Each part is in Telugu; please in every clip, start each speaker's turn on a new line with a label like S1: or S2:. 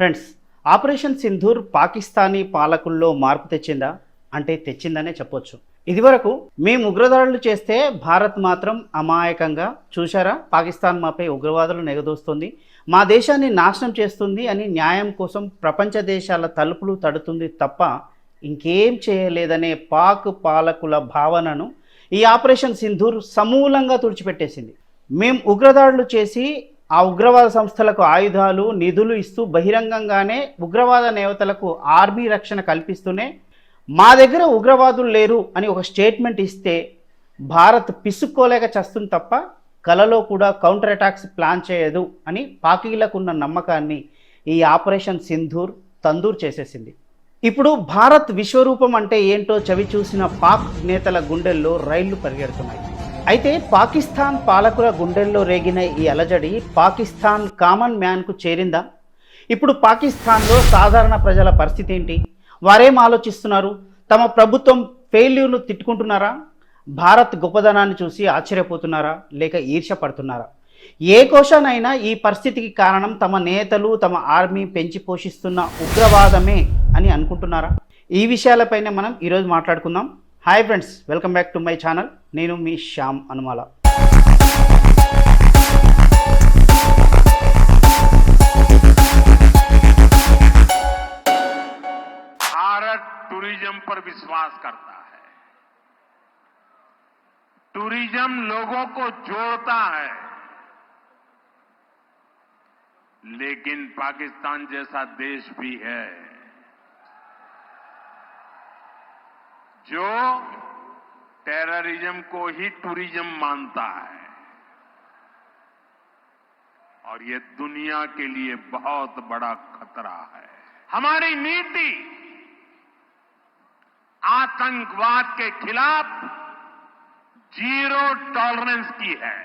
S1: ఫ్రెండ్స్ ఆపరేషన్ సింధూర్ పాకిస్తానీ పాలకుల్లో మార్పు తెచ్చిందా? అంటే తెచ్చిందనే చెప్పొచ్చు. ఇదివరకు మేము ఉగ్రదాడులు చేస్తే భారత్ మాత్రం అమాయకంగా చూశారా? పాకిస్తాన్ మాపై ఉగ్రవాదులు నెగదోస్తుంది. మా దేశాన్ని నాశనం చేస్తుంది అని న్యాయం కోసం ప్రపంచ దేశాల తలుపులు తడుతుంది తప్ప ఇంకేం చేయలేదనే పాక్ పాలకుల భావనను ఈ ఆపరేషన్ సింధూర్ సమూలంగా తుడిచిపెట్టేసింది. మేము ఉగ్రదాడులు చేసి ఆ ఉగ్రవాద సంస్థలకు ఆయుధాలు నిధులు ఇస్తూ బహిరంగంగానే ఉగ్రవాద నేవతలకు ఆర్మీ రక్షణ కల్పిస్తూనే మా దగ్గర ఉగ్రవాదులు లేరు అని ఒక స్టేట్మెంట్ ఇస్తే భారత్ పిసుక్కోలేక చస్తుంది తప్ప కలలో కూడా కౌంటర్ అటాక్స్ ప్లాన్ చేయదు అని పాకీలకు ఉన్న నమ్మకాన్ని ఈ ఆపరేషన్ సింధూర్ తందూర్ చేసేసింది. ఇప్పుడు భారత్ విశ్వరూపం అంటే ఏంటో చవి చూసిన పాక్ నేతల గుండెల్లో రైళ్ళు పరిగెడుతున్నాయి. అయితే పాకిస్తాన్ పాలకుల గుండెల్లో రేగిన ఈ అలజడి పాకిస్తాన్ కామన్ మ్యాన్కు చేరిందా? ఇప్పుడు పాకిస్తాన్లో సాధారణ ప్రజల పరిస్థితి ఏంటి? వారేం ఆలోచిస్తున్నారు? తమ ప్రభుత్వం ఫెయిల్యూర్ను తిట్టుకుంటున్నారా? భారత్ గొప్పదనాన్ని చూసి ఆశ్చర్యపోతున్నారా? లేక ఈర్ష్య పడుతున్నారా ఏ కోశానైనా ఈ పరిస్థితికి కారణం తమ నేతలు తమ ఆర్మీ పెంచి పోషిస్తున్న ఉగ్రవాదమే అని అనుకుంటున్నారా? ఈ విషయాలపైన మనం ఈరోజు మాట్లాడుకుందాం. hi friends welcome back to my channel నేను మీ శ్యామ్ అనుమాల
S2: भारत टूरिज्म पर विश्वास करता है टूरिज्म लोगों को जोड़ता है लेकिन पाकिस्तान जैसा देश भी है जो टेररिज्म को ही टूरिज़्म मानता है। और ये दुनिया के लिए बहुत बड़ा खतरा है। हमारी नीति आतंकवाद के खिलाफ ज़ीरो टॉलरेंस की है।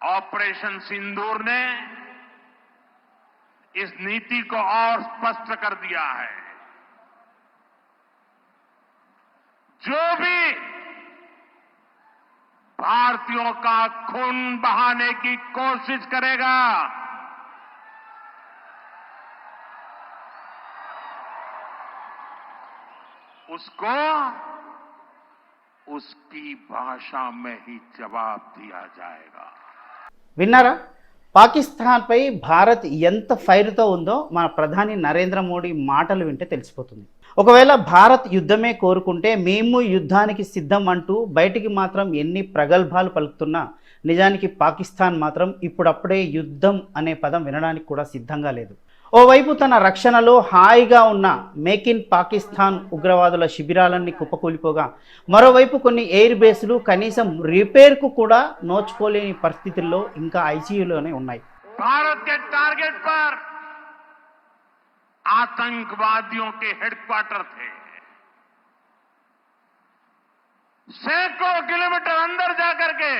S2: ऑपरेशन सिंदूर ने इस नीति को और स्पष्ट कर दिया है। जो भी भारतीयों का खून बहाने की कोशिश करेगा उसको उसकी भाषा में ही जवाब दिया जाएगा
S1: విన్నారా పాకిస్తాన్పై భారత్ ఎంత ఫైర్తో ఉందో మన ప్రధాని నరేంద్ర మోడీ మాటలు వింటే తెలిసిపోతుంది ఒకవేళ భారత్ యుద్ధమే కోరుకుంటే మేము యుద్ధానికి సిద్ధం అంటూ బయటికి మాత్రం ఎన్ని ప్రగల్భాలు పలుకుతున్నా నిజానికి పాకిస్తాన్ మాత్రం ఇప్పుడప్పుడే యుద్ధం అనే పదం వినడానికి కూడా సిద్ధంగా లేదు. ఓవైపు తన రక్షణలో హాయిగా ఉన్న మేక్ ఇన్ పాకిస్తాన్ ఉగ్రవాదుల శిబిరాలన్నీ కుప్పకూలిపోగా మరోవైపు కొన్ని ఎయిర్ బేస్లు కనీసం రిపేర్కు కూడా నోచుకోలేని పరిస్థితుల్లో ఇంకా ఐసీయూలోనే ఉన్నాయి.
S2: భారత్ టార్గెట్ आतंकवादियों के हेडक्वार्टर थे सैकड़ों किलोमीटर अंदर जाकर के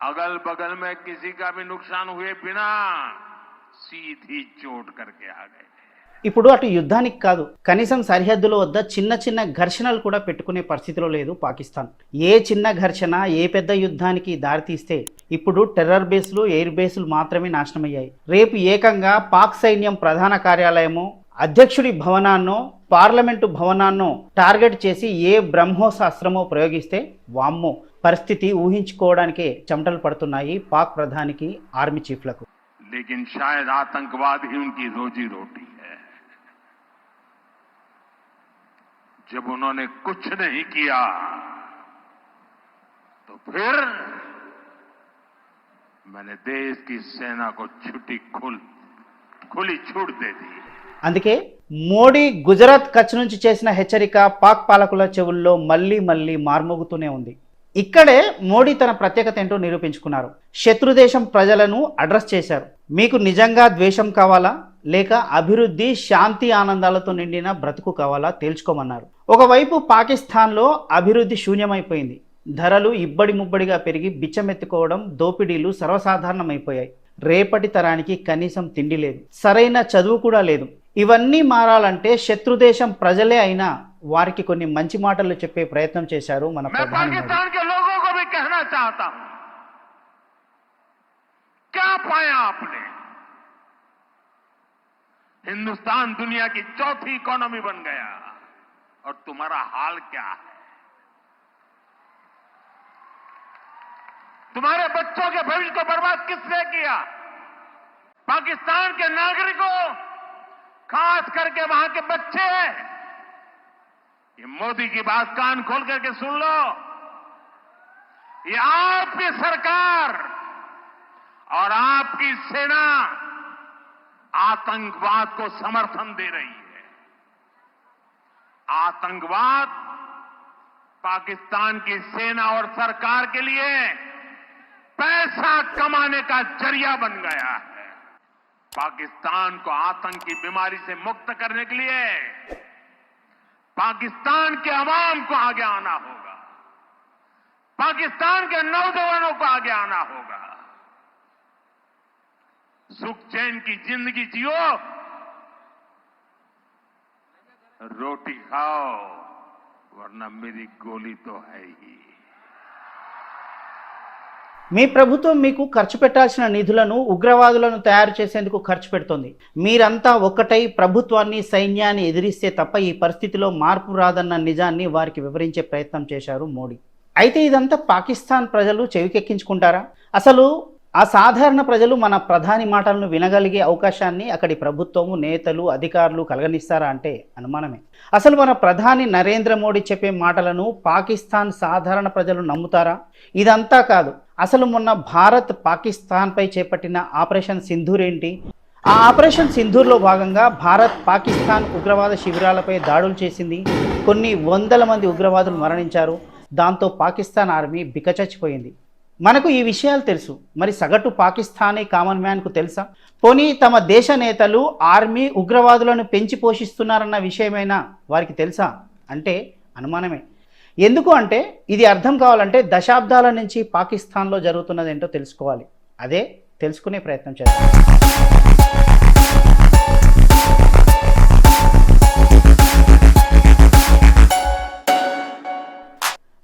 S2: अगल बगल में किसी का भी नुकसान हुए बिना सीधी चोट करके आ गए
S1: ఇప్పుడు అటు యుద్ధానికి కాదు కనీసం సరిహద్దుల వద్ద చిన్న చిన్న ఘర్షణలు కూడా పెట్టుకునే పరిస్థితిలో లేదు పాకిస్తాన్ ఏ చిన్న ఘర్షణ ఏ పెద్ద యుద్ధానికి దారితీస్తే ఇప్పుడు టెర్రర్ బేస్లు ఎయిర్ బేస్లు మాత్రమే నాశనమయ్యాయి రేపు ఏకంగా పాక్ సైన్యం ప్రధాన కార్యాలయమో అధ్యక్షుడి భవనాన్నో పార్లమెంటు భవనాన్నో టార్గెట్ చేసి ఏ బ్రహ్మోశాస్త్రమో ప్రయోగిస్తే వామ్మో పరిస్థితి ఊహించుకోవడానికే చెమటలు పడుతున్నాయి పాక్ ప్రధానికి ఆర్మీ చీఫ్లకు
S2: लेकिन शायद आतंकवाद ही उनकी रोजी रोटी है जब उन्होंने कुछ नहीं किया तो फिर मैंने देश की सेना को छुट्टी खुल खुली छूट दे दी
S1: అందుకే మోడీ గుజరాత్ కచ్ నుంచి చేసిన హెచ్చరిక పాక్ పాలకుల చెవుల్లో మళ్ళీ మళ్ళీ మార్మోగుతూనే ఉంది ఇక్కడే మోడీ తన ప్రత్యేకత ఏంటో నిరూపించుకున్నారు శత్రుదేశం ప్రజలను అడ్రస్ చేశారు మీకు నిజంగా ద్వేషం కావాలా లేక అభివృద్ధి శాంతి ఆనందాలతో నిండిన బ్రతుకు కావాలా తేల్చుకోమన్నారు ఒకవైపు పాకిస్తాన్లో అభివృద్ధి శూన్యమైపోయింది ధరలు ఇబ్బడి ముబ్బడిగా పెరిగి బిచ్చమెత్తుకోవడం దోపిడీలు సర్వసాధారణమైపోయాయి రేపటి తరానికి కనీసం తిండి లేదు సరైన చదువు కూడా లేదు ఇవన్నీ మారాలంటే శత్రుదేశం ప్రజలే అయినా వారికి కొన్ని మంచి మాటలు చెప్పే ప్రయత్నం చేశారు మన
S2: मैं
S1: ప్రధాని మోడీ.
S2: पाकिस्तान के लोगों को भी कहना चाहता हूं क्या पाया आपने हिंदुस्तान दुनिया की चौथी इकोनॉमी बन गया और तुम्हारा हाल क्या है तुम्हारे बच्चों के भविष्य को बर्बाद किसने किया? पाकिस्तान के नागरिकों, खास करके वहाँ के बच्चे ये मोदी की बात कान खोल करके सुन लो। ये आपकी सरकार और आपकी सेना आतंकवाद को समर्थन दे रही है। आतंकवाद पाकिस्तान की सेना और सरकार के लिए पैसा कमाने का ज़रिया बन गया है। पाकिस्तान को आतंक बीमारी से मुक्त करने के लिए पाकिस्तान के अवाम को आगे आना होगा। पाकिस्तान के नौजवानों को आगे आना होगा। सुख चैन की ज़िंदगी जियो। रोटी खाओ, वरना मेरी गोली तो है ही।
S1: మీ ప్రభుత్వం మీకు ఖర్చు పెట్టాల్సిన నిధులను ఉగ్రవాదులను తయారు చేసేందుకు ఖర్చు పెడుతోంది. మీరంతా ఒక్కటై ప్రభుత్వాన్ని సైన్యాన్ని ఎదిరిస్తే తప్ప ఈ పరిస్థితిలో మార్పు రాదన్న నిజాన్ని వారికి వివరించే ప్రయత్నం చేశారు మోడీ. అయితే ఇదంతా పాకిస్తాన్ ప్రజలు చెవికెక్కించుకుంటారా? అసలు ఆ సాధారణ ప్రజలు మన ప్రధాని మాటలను వినగలిగే అవకాశాన్ని అక్కడి ప్రభుత్వము నేతలు అధికారులు కలగనిస్తారా అంటే అనుమానమే. అసలు మన ప్రధాని నరేంద్ర మోడీ చెప్పే మాటలను పాకిస్తాన్ సాధారణ ప్రజలు నమ్ముతారా? ఇదంతా కాదు. అసలు మొన్న భారత్ పాకిస్తాన్పై చేపట్టిన ఆపరేషన్ సింధూర్ ఏంటి? ఆ ఆపరేషన్ సింధూర్లో భాగంగా భారత్ పాకిస్తాన్ ఉగ్రవాద శిబిరాలపై దాడులు చేసింది. కొన్ని వందల మంది ఉగ్రవాదులు మరణించారు. దాంతో పాకిస్తాన్ ఆర్మీ బికచచ్చిపోయింది. మనకు ఈ విషయాలు తెలుసు. మరి సగటు పాకిస్తానీ కామన్ మ్యాన్కు తెలుసా? పోనీ తమ దేశ నేతలు ఆర్మీ ఉగ్రవాదులను పెంచి పోషిస్తున్నారన్న విషయమైనా వారికి తెలుసా? అంటే అనుమానమే. ఎందుకు అంటే ఇది అర్థం కావాలంటే దశాబ్దాల నుంచి పాకిస్తాన్లో జరుగుతున్నది ఏంటో తెలుసుకోవాలి. అదే తెలుసుకునే ప్రయత్నం చేస్తాం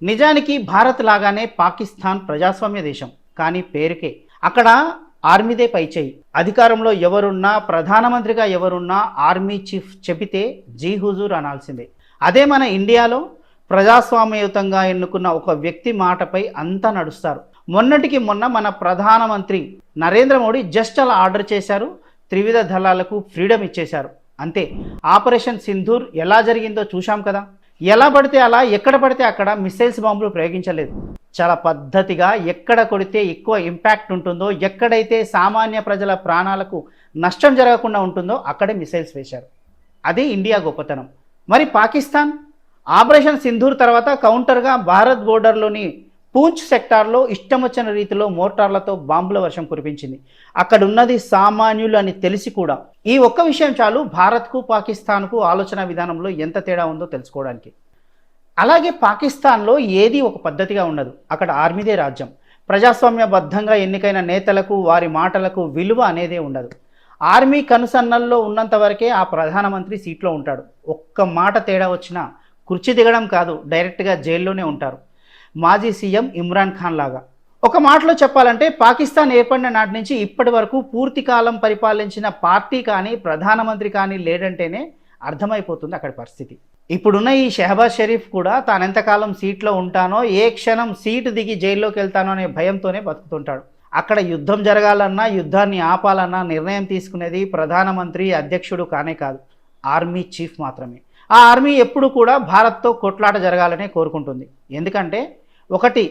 S1: నిజానికి భారత్ లాగానే పాకిస్తాన్ ప్రజాస్వామ్య దేశం. కానీ పేరుకే. అక్కడ ఆర్మీదే పైచేయి అధికారంలో ఎవరున్నా ప్రధానమంత్రిగా ఎవరున్నా ఆర్మీ చీఫ్ చెబితే జీ హుజూర్ అనాల్సిందే. అదే మన ఇండియాలో ప్రజాస్వామ్యయుతంగా ఎన్నుకున్న ఒక వ్యక్తి మాటపై అంతా నడుస్తారు. మొన్నటికి మొన్న మన ప్రధానమంత్రి నరేంద్ర మోడీ జస్ట్ అలా ఆర్డర్ చేశారు త్రివిధ దళాలకు ఫ్రీడమ్ ఇచ్చేశారు. అంతే. ఆపరేషన్ సింధూర్ ఎలా జరిగిందో చూశాం కదా? ఎలా పడితే అలా ఎక్కడ పడితే అక్కడ మిసైల్స్ బాంబులు ప్రయోగించలేదు. చాలా పద్ధతిగా ఎక్కడ కొడితే ఎక్కువ ఇంపాక్ట్ ఉంటుందో ఎక్కడైతే సామాన్య ప్రజల ప్రాణాలకు నష్టం జరగకుండా ఉంటుందో అక్కడే మిసైల్స్ వేశారు. అది ఇండియా గొప్పతనం. మరి పాకిస్తాన్? ఆపరేషన్ సింధూర్ తర్వాత కౌంటర్గా భారత్ బోర్డర్లోని పూంచ్ సెక్టార్లో ఇష్టం వచ్చిన రీతిలో మోటార్లతో బాంబుల వర్షం కురిపించింది. అక్కడ ఉన్నది సామాన్యులు అని తెలిసి కూడా ఈ ఒక్క విషయం చాలు భారత్కు పాకిస్తాన్కు ఆలోచన విధానంలో ఎంత తేడా ఉందో తెలుసుకోవడానికి. అలాగే పాకిస్తాన్లో ఏది ఒక పద్ధతిగా ఉండదు. అక్కడ ఆర్మీదే రాజ్యం. ప్రజాస్వామ్యబద్ధంగా ఎన్నికైన నేతలకు వారి మాటలకు విలువ అనేదే ఉండదు. ఆర్మీ కనుసన్నల్లో ఉన్నంత వరకే ఆ ప్రధానమంత్రి సీట్లో ఉంటాడు. ఒక్క మాట తేడా వచ్చినా కుర్చీ దిగడం కాదు డైరెక్ట్గా జైల్లోనే ఉంటారు. మాజీ సీఎం ఇమ్రాన్ ఖాన్ లాగా. ఒక మాటలో చెప్పాలంటే పాకిస్తాన్ ఏర్పడిన నాటి నుంచి ఇప్పటి వరకు పూర్తి కాలం పరిపాలించిన పార్టీ కానీ ప్రధానమంత్రి కానీ లేడంటేనే అర్థమైపోతుంది అక్కడి పరిస్థితి. ఇప్పుడున్న ఈ షెహబాజ్ షరీఫ్ కూడా తాను ఎంతకాలం సీట్లో ఉంటానో ఏ క్షణం సీటు దిగి జైల్లోకి వెళ్తానో అనే భయంతోనే బతుకుతుంటాడు. అక్కడ యుద్ధం జరగాలన్నా యుద్ధాన్ని ఆపాలన్నా నిర్ణయం తీసుకునేది ప్రధానమంత్రి అధ్యక్షుడు కానే కాదు ఆర్మీ చీఫ్ మాత్రమే. ఆ ఆర్మీ ఎప్పుడు కూడా భారత్తో కొట్లాట జరగాలనే కోరుకుంటుంది. ఎందుకంటే ఒకటి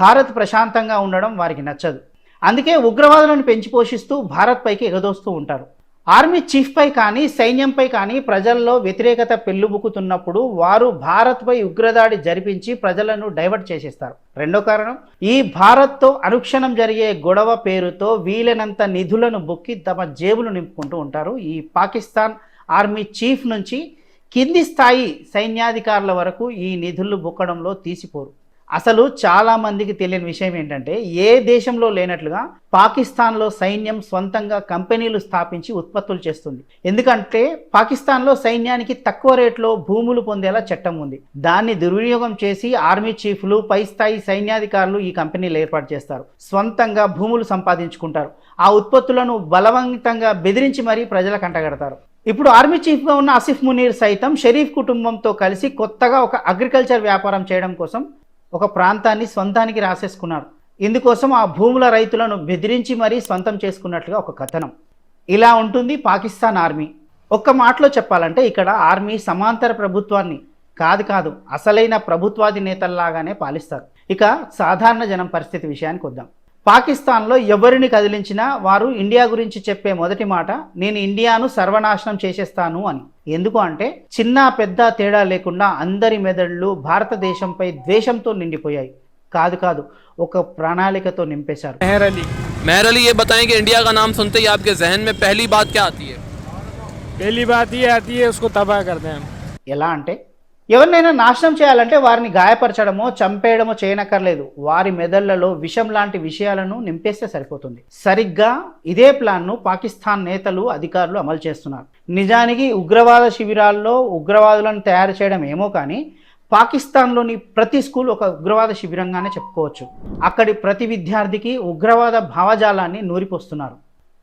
S1: భారత్ ప్రశాంతంగా ఉండడం వారికి నచ్చదు. అందుకే ఉగ్రవాదులను పెంచి పోషిస్తూ భారత్పైకి ఎగదోస్తూ ఉంటారు. ఆర్మీ చీఫ్పై కానీ సైన్యంపై కానీ ప్రజల్లో వ్యతిరేకత పెళ్ళుబుకుతున్నప్పుడు వారు భారత్పై ఉగ్రదాడి జరిపించి ప్రజలను డైవర్ట్ చేసేస్తారు. రెండో కారణం ఈ భారత్తో అనుక్షణం జరిగే గొడవ పేరుతో వీలైనంత నిధులను బొక్కి తమ జేబులు నింపుకుంటూ ఉంటారు. ఈ పాకిస్తాన్ ఆర్మీ చీఫ్ నుంచి కింది స్థాయి సైన్యాధికారుల వరకు ఈ నిధులు బొక్కడంలో తీసిపోరు. అసలు చాలా మందికి తెలియని విషయం ఏంటంటే ఏ దేశంలో లేనట్లుగా పాకిస్తాన్లో సైన్యం స్వంతంగా కంపెనీలు స్థాపించి ఉత్పత్తులు చేస్తుంది. ఎందుకంటే పాకిస్తాన్లో సైన్యానికి తక్కువ రేట్లో భూములు పొందేలా చట్టం ఉంది. దాన్ని దుర్వినియోగం చేసి ఆర్మీ చీఫ్లు పై స్థాయి సైన్యాధికారులు ఈ కంపెనీలు ఏర్పాటు చేస్తారు. స్వంతంగా భూములు సంపాదించుకుంటారు. ఆ ఉత్పత్తులను బలవంతంగా బెదిరించి మరీ ప్రజలకు అంటగడతారు. ఇప్పుడు ఆర్మీ చీఫ్గా ఉన్న ఆసిఫ్ మునీర్ సైతం షరీఫ్ కుటుంబంతో కలిసి కొత్తగా ఒక అగ్రికల్చర్ వ్యాపారం చేయడం కోసం ఒక ప్రాంతాన్ని సొంతానికి రాసేసుకున్నారు ఇందుకోసం ఆ భూముల రైతులను బెదిరించి మరీ సొంతం చేసుకున్నట్లుగా ఒక కథనం. ఇలా ఉంటుంది పాకిస్తాన్ ఆర్మీ. ఒక్క మాటలో చెప్పాలంటే ఇక్కడ ఆర్మీ సమాంతర ప్రభుత్వాన్ని కాదు కాదు అసలైన ప్రభుత్వాధినేతల్లాగానే పాలిస్తారు. ఇక సాధారణ జనం పరిస్థితి విషయానికి వద్దాం. పాకిస్తాన్లో ఎవరిని కదిలించినా వారు ఇండియా గురించి చెప్పే మొదటి మాట నేను ఇండియాను సర్వనాశనం చేసేస్తాను అని ఎందుకు అంటే చిన్న పెద్ద తేడా లేకుండా అందరి మెదళ్ళు భారతదేశంపై ద్వేషంతో నిండిపోయాయి కాదు కాదు ఒక ప్రణాళికతో నింపేశారు
S3: मेहर अली
S4: मेहर अली ये बताएं कि इंडिया का नाम सुनते ही आपके जहन में पहली बात क्या आती है
S3: पहली बात ये आती है उसको तबाह कर दें हम
S1: ఎలా అంటే ఎవరినైనా నాశనం చేయాలంటే వారిని గాయపరచడమో చంపేయడమో చేయనక్కర్లేదు. వారి మెదళ్ళలో విషం లాంటి విషయాలను నింపేస్తే సరిపోతుంది. సరిగ్గా ఇదే ప్లాన్ను పాకిస్తాన్ నేతలు అధికారులు అమలు చేస్తున్నారు. నిజానికి ఉగ్రవాద శిబిరాల్లో ఉగ్రవాదులను తయారు చేయడం ఏమో కానీ పాకిస్తాన్లోని ప్రతి స్కూల్ ఒక ఉగ్రవాద శిబిరంగానే చెప్పుకోవచ్చు. అక్కడి ప్రతి విద్యార్థికి ఉగ్రవాద భావజాలాన్ని నూరిపోస్తున్నారు.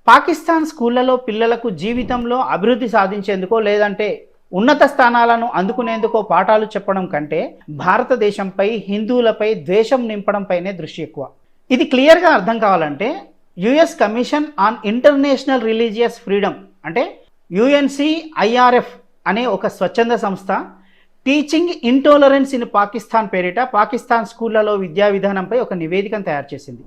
S1: పాకిస్తాన్ స్కూళ్ళలో పిల్లలకు జీవితంలో అభివృద్ధి సాధించేందుకో లేదంటే ఉన్నత స్థానాలను అందుకునేందుకో పాఠాలు చెప్పడం కంటే భారతదేశంపై హిందువులపై ద్వేషం నింపడంపైనే దృష్టి ఎక్కువ. ఇది క్లియర్గా అర్థం కావాలంటే US commission on international religious freedom అంటే యుఎన్సి ఐఆర్ఎఫ్ అనే ఒక స్వచ్ఛంద సంస్థ టీచింగ్ ఇంటాలరెన్స్ ఇన్ పాకిస్తాన్ పేరిట పాకిస్తాన్ స్కూళ్ళలో విద్యా విధానంపై ఒక నివేదికను తయారు చేసింది.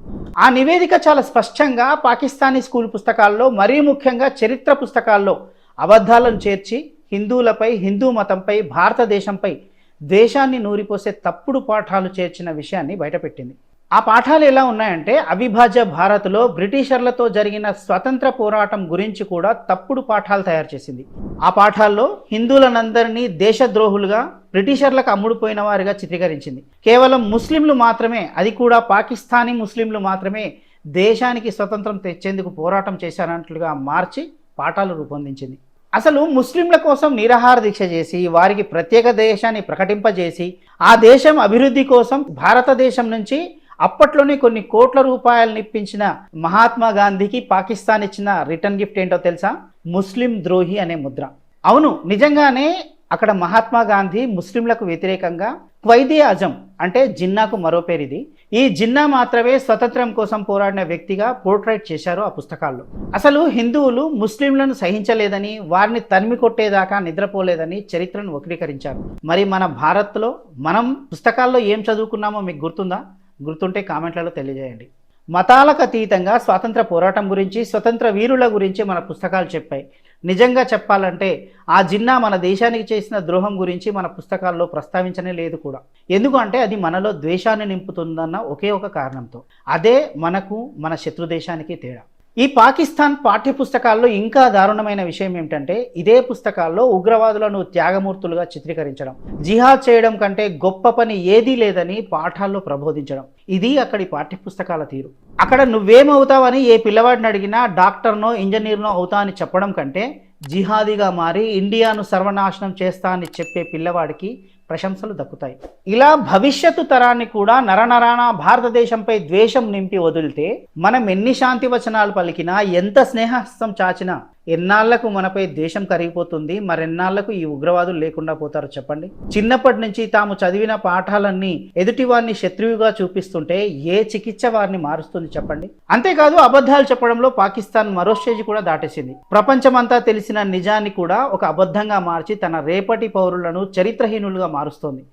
S1: ఆ నివేదిక చాలా స్పష్టంగా పాకిస్తానీ స్కూల్ పుస్తకాల్లో మరీ ముఖ్యంగా చరిత్ర పుస్తకాల్లో అబద్ధాలను చేర్చి హిందువులపై హిందూ మతంపై భారతదేశంపై ద్వేషాన్ని నూరిపోసే తప్పుడు పాఠాలు చేర్చిన విషయాన్ని బయటపెట్టింది. ఆ పాఠాలు ఎలా ఉన్నాయంటే అవిభాజ్య భారత్లో బ్రిటిషర్లతో జరిగిన స్వతంత్ర పోరాటం గురించి కూడా తప్పుడు పాఠాలు తయారు చేసింది. ఆ పాఠాల్లో హిందువులనందరినీ దేశద్రోహులుగా బ్రిటిషర్లకు అమ్ముడుపోయిన వారిగా చిత్రీకరించింది. కేవలం ముస్లింలు మాత్రమే అది కూడా పాకిస్తానీ ముస్లింలు మాత్రమే దేశానికి స్వతంత్రం తెచ్చేందుకు పోరాటం చేశారన్నట్లుగా మార్చి పాఠాలు రూపొందించింది. అసలు ముస్లింల కోసం నిరాహార దీక్ష చేసి వారికి ప్రత్యేక దేశాన్ని ప్రకటింపజేసి ఆ దేశం అభివృద్ధి కోసం భారతదేశం నుంచి అప్పట్లోనే కొన్ని కోట్ల రూపాయలు ఇప్పించిన మహాత్మా గాంధీకి పాకిస్తాన్ ఇచ్చిన రిటర్న్ గిఫ్ట్ ఏంటో తెలుసా? ముస్లిం ద్రోహి అనే ముద్ర. అవును నిజంగానే అక్కడ మహాత్మా గాంధీ ముస్లింలకు వ్యతిరేకంగా క్వైదే అజం అంటే జిన్నాకు మరో పేరు ఇది ఈ జిన్నా మాత్రమే స్వతంత్రం కోసం పోరాడిన వ్యక్తిగా పోర్ట్రైట్ చేశారు ఆ పుస్తకాల్లో. అసలు హిందువులు ముస్లింలను సహించలేదని వారిని తరిమి కొట్టేదాకా నిద్రపోలేదని చరిత్రను వక్రీకరించారు. మరి మన భారత్లో మనం పుస్తకాల్లో ఏం చదువుకున్నామో మీకు గుర్తుందా? గుర్తుంటే కామెంట్లలో తెలియజేయండి. మతాలకు అతీతంగా స్వాతంత్ర పోరాటం గురించి స్వతంత్ర వీరుల గురించి మన పుస్తకాలు చెప్పాయి. నిజంగా చెప్పాలంటే ఆ జిన్నా మన దేశానికి చేసిన ద్రోహం గురించి మన పుస్తకాల్లో ప్రస్తావించనే లేదు కూడా. ఎందుకంటే అది మనలో ద్వేషాన్ని నింపుతుందన్న ఒకే ఒక కారణంతో. అదే మనకు మన శత్రు దేశానికి తేడా. ఈ పాకిస్తాన్ పాఠ్య పుస్తకాల్లో ఇంకా దారుణమైన విషయం ఏమిటంటే ఇదే పుస్తకాల్లో ఉగ్రవాదులను త్యాగమూర్తులుగా చిత్రీకరించడం. జిహాద్ చేయడం కంటే గొప్ప పని ఏదీ లేదని పాఠాల్లో ప్రబోధించడం. ఇది అక్కడి పాఠ్య పుస్తకాల తీరు. అక్కడ నువ్వేమవుతావని ఏ పిల్లవాడిని అడిగినా డాక్టర్నో ఇంజనీర్నో అవుతా అని చెప్పడం కంటే జిహాదీగా మారి ఇండియాను సర్వనాశనం చేస్తా అని చెప్పే పిల్లవాడికి ప్రశంసలు దక్కుతాయి. ఇలా భవిష్యత్తు తరాన్ని కూడా నరనరాన భారతదేశంపై ద్వేషం నింపి వదిలితే మనం ఎన్ని శాంతి వచనాలు పలికినా ఎంత స్నేహస్తం చాచినా ఎన్నాళ్ళకు మనపై దేశం కరిగిపోతుంది? మరెన్నాళ్ళకు ఈ ఉగ్రవాదులు లేకుండా పోతారో చెప్పండి. చిన్నప్పటి నుంచి తాము చదివిన పాఠాలన్నీ ఎదుటివారిని శత్రువుగా చూపిస్తుంటే ఏ చికిత్స వారిని మారుస్తుంది చెప్పండి. అంతేకాదు అబద్ధాలు చెప్పడంలో పాకిస్తాన్ మరో స్టేజ్ కూడా దాటేసింది. ప్రపంచమంతా తెలిసిన నిజాన్ని కూడా ఒక అబద్ధంగా మార్చి తన రేపటి పౌరులను చరిత్రహీనులుగా మారుస్తోంది.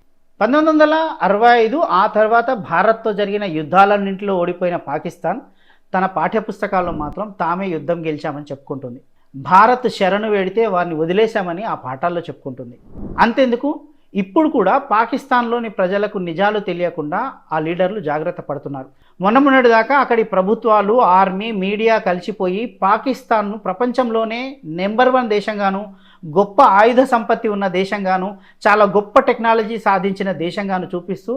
S1: పంతొమ్మిది వందల అరవై ఐదు ఆ తర్వాత భారత్తో జరిగిన యుద్ధాలన్నింటిలో ఓడిపోయిన పాకిస్తాన్ తన పాఠ్యపుస్తకాల్లో మాత్రం తామే యుద్ధం గెలిచామని చెప్పుకుంటుంది. భారత్ శరణు వేడితే వారిని వదిలేశామని ఆ పాఠాల్లో చెప్పుకుంటుంది. అంతెందుకు? ఇప్పుడు కూడా పాకిస్తాన్లోని ప్రజలకు నిజాలు తెలియకుండా ఆ లీడర్లు జాగ్రత్త పడుతున్నారు. మొన్న దాకా అక్కడి ప్రభుత్వాలు ఆర్మీ మీడియా కలిసిపోయి పాకిస్తాన్ను ప్రపంచంలోనే నెంబర్ వన్ దేశంగాను గొప్ప ఆయుధ సంపత్తి ఉన్న దేశంగాను చాలా గొప్ప టెక్నాలజీ సాధించిన దేశంగాను చూపిస్తూ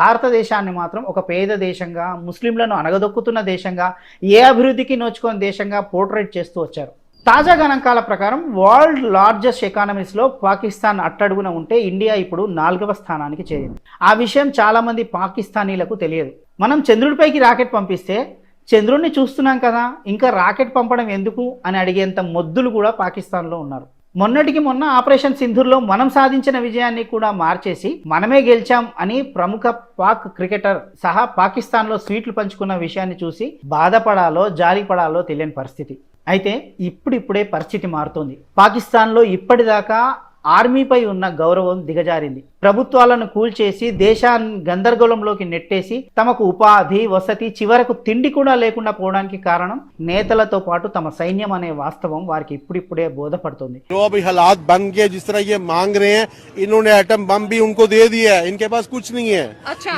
S1: భారతదేశాన్ని మాత్రం ఒక పేద దేశంగా ముస్లింలను అణగదొక్కుతున్న దేశంగా ఏ అభివృద్ధికి నోచుకొని దేశంగా పోర్ట్రేట్ చేస్తూ వచ్చారు. తాజా గణాంకాల ప్రకారం వరల్డ్ లార్జెస్ట్ ఎకానమీస్లో పాకిస్తాన్ అట్టడుగున ఉంటే ఇండియా ఇప్పుడు నాలుగవ స్థానానికి చేరింది. ఆ విషయం చాలామంది పాకిస్తానీలకు తెలియదు. మనం చంద్రుడిపైకి రాకెట్ పంపిస్తే చంద్రుడిని చూస్తున్నాం కదా ఇంకా రాకెట్ పంపడం ఎందుకు అని అడిగేంత మొద్దులు కూడా పాకిస్తాన్లో ఉన్నారు. మొన్నటికి మొన్న ఆపరేషన్ సింధూర్లో మనం సాధించిన విజయాన్ని కూడా మార్చేసి మనమే గెలిచాం అని ప్రముఖ పాక్ క్రికెటర్ సహా పాకిస్తాన్లో స్వీట్లు పంచుకున్న విషయాన్ని చూసి బాధపడాలో జాలిపడాలో తెలియని పరిస్థితి. అయితే ఇప్పుడిప్పుడే పరిస్థితి మారుతోంది. పాకిస్తాన్లో ఇప్పటిదాకా ఆర్మీపై ఉన్న గౌరవం దిగజారింది. ప్రభుత్వాలను కూల్చేసి దేశాన్ని గందరగోళంలోకి నెట్టేసి తమకు ఉపాధి వసతి చివరకు తిండి కూడా లేకుండా పోవడానికి కారణం నేతలతో పాటు తమ సైన్యం అనే వాస్తవం వారికి ఇప్పుడిప్పుడే బోధపడుతుంది
S5: जो अभी हालात बन गए जिस तरह ये मांग रहे हैं इन्होंने एटम बम भी उनको दे दिया है इनके पास कुछ नहीं है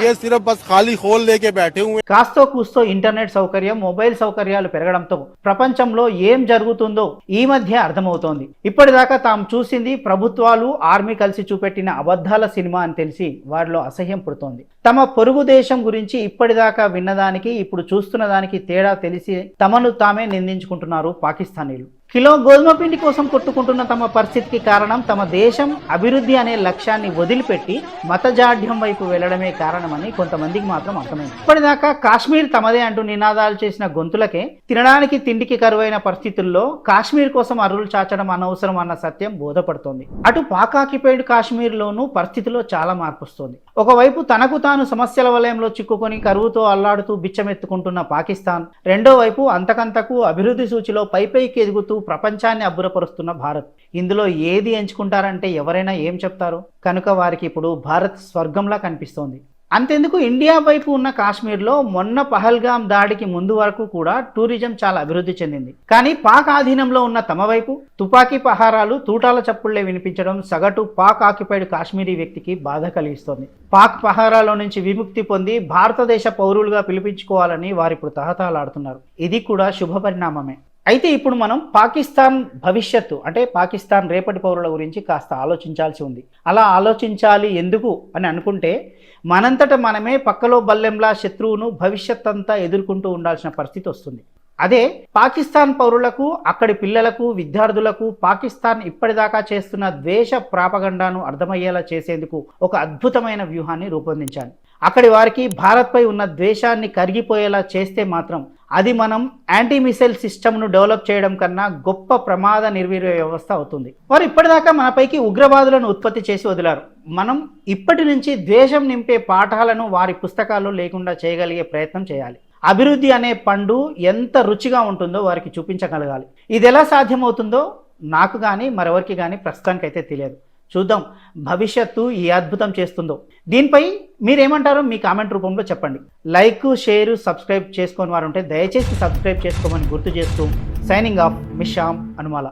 S5: ये सिर्फ बस खाली खोल लेके बैठे हुए हैं
S1: కాస్తో కూస్తో ఇంటర్నెట్ సౌకర్యం మొబైల్ సౌకర్యాలు పెరగడంతో ప్రపంచంలో ఏం జరుగుతుందో ఈ మధ్య అర్థమవుతోంది ఇప్పటిదాకా తాము చూసింది ప్రభుత్వాలు ఆర్మీ కలిసి చూపెట్టిన అబద్ధాల సినిమా అని తెలిసి వారిలో అసహ్యం పుడుతోంది. తమ పొరుగు దేశం గురించి ఇప్పటిదాకా విన్నదానికి ఇప్పుడు చూస్తున్న దానికి తేడా తెలిసి తమను తామే నిందించుకుంటున్నారు పాకిస్తానీలు. కిలో గోధుమ పిండి కోసం కొట్టుకుంటున్న తమ పరిస్థితికి కారణం తమ దేశం అభివృద్ధి అనే లక్ష్యాన్ని వదిలిపెట్టి మతజాఢ్యం వైపు వెళ్ళడమే కారణమని కొంతమందికి మాత్రం అర్థమైంది. ఇప్పటిదాకా కాశ్మీర్ తమదే అంటూ నినాదాలు చేసిన గొంతులకే తినడానికి తిండికి కరువైన పరిస్థితుల్లో కాశ్మీర్ కోసం అరువులు చాచడం అనవసరం అన్న సత్యం బోధపడుతోంది. అటు పాక్ ఆక్యుపైడ్ కాశ్మీర్లోనూ పరిస్థితిలో చాలా మార్పు వస్తోంది ఒకవైపు తనకు తాను సమస్యల వలయంలో చిక్కుకొని కరువుతో అల్లాడుతూ బిచ్చమెత్తుకుంటున్న పాకిస్తాన్ రెండో వైపు అంతకంతకు అభివృద్ధి సూచిలో పైపైకి ఎదుగుతూ ప్రపంచాన్ని అబ్బురపరుస్తున్న భారత్. ఇందులో ఏది ఎంచుకుంటారంటే ఎవరైనా ఏం చెప్తారు? కనుక వారికి ఇప్పుడు భారత్ స్వర్గంలా కనిపిస్తోంది. అంతెందుకు ఇండియా వైపు ఉన్న కాశ్మీర్లో మొన్న పహల్గాం దాడికి ముందు వరకు కూడా టూరిజం చాలా అభివృద్ధి చెందింది. కానీ పాక్ ఆధీనంలో ఉన్న తమ వైపు తుపాకీ పహారాలు తూటాల చప్పుళ్ళే వినిపించడం సగటు పాక్ ఆక్యుపైడ్ కాశ్మీరీ వ్యక్తికి బాధ కలిగిస్తోంది. పాక్ పహారాలో నుంచి విముక్తి పొంది భారతదేశ పౌరులుగా పిలిపించుకోవాలని వారిప్పుడు తహతాలాడుతున్నారు. ఇది కూడా శుభ పరిణామమే. అయితే ఇప్పుడు మనం పాకిస్తాన్ భవిష్యత్తు అంటే పాకిస్తాన్ రేపటి పౌరుల గురించి కాస్త ఆలోచించాల్సి ఉంది. అలా ఆలోచించాలి ఎందుకు అని అనుకుంటే మనంతట మనమే పక్కలో బల్లెంలా శత్రువును భవిష్యత్ అంతా ఎదుర్కొంటూ ఉండాల్సిన పరిస్థితి వస్తుంది. అదే పాకిస్తాన్ పౌరులకు అక్కడి పిల్లలకు విద్యార్థులకు పాకిస్తాన్ ఇప్పటిదాకా చేస్తున్న ద్వేష ప్రాపగండాను అర్థమయ్యేలా చేసేందుకు ఒక అద్భుతమైన వ్యూహాన్ని రూపొందించాలి. అక్కడి వారికి భారత్పై ఉన్న ద్వేషాన్ని కరిగిపోయేలా చేస్తే మాత్రం అది మనం యాంటీ మిసైల్ సిస్టమ్ను డెవలప్ చేయడం కన్నా గొప్ప ప్రమాద నిర్వీర్య వ్యవస్థ అవుతుంది. వారు ఇప్పటిదాకా మనపైకి ఉగ్రవాదులను ఉత్పత్తి చేసి వదిలారు. మనం ఇప్పటి నుంచి ద్వేషం నింపే పాఠాలను వారి పుస్తకాల్లో లేకుండా చేయగలిగే ప్రయత్నం చేయాలి. అభివృద్ధి అనే పండు ఎంత రుచిగా ఉంటుందో వారికి చూపించగలగాలి. ఇది ఎలా సాధ్యమవుతుందో నాకు కానీ మరెవరికి కానీ ప్రస్తుతానికైతే తెలియదు. చూద్దాం. భవిష్యత్తు ఈ అద్భుతం చేస్తుందో. దీనిపై మీరేమంటారో మీ కామెంట్ రూపంలో చెప్పండి. లైక్ షేర్ సబ్స్క్రైబ్ చేసుకోని వారు ఉంటే దయచేసి సబ్స్క్రైబ్ చేసుకోమని గుర్తు చేస్తూ సైనింగ్ ఆఫ్ మిషామ్ అనుమాల.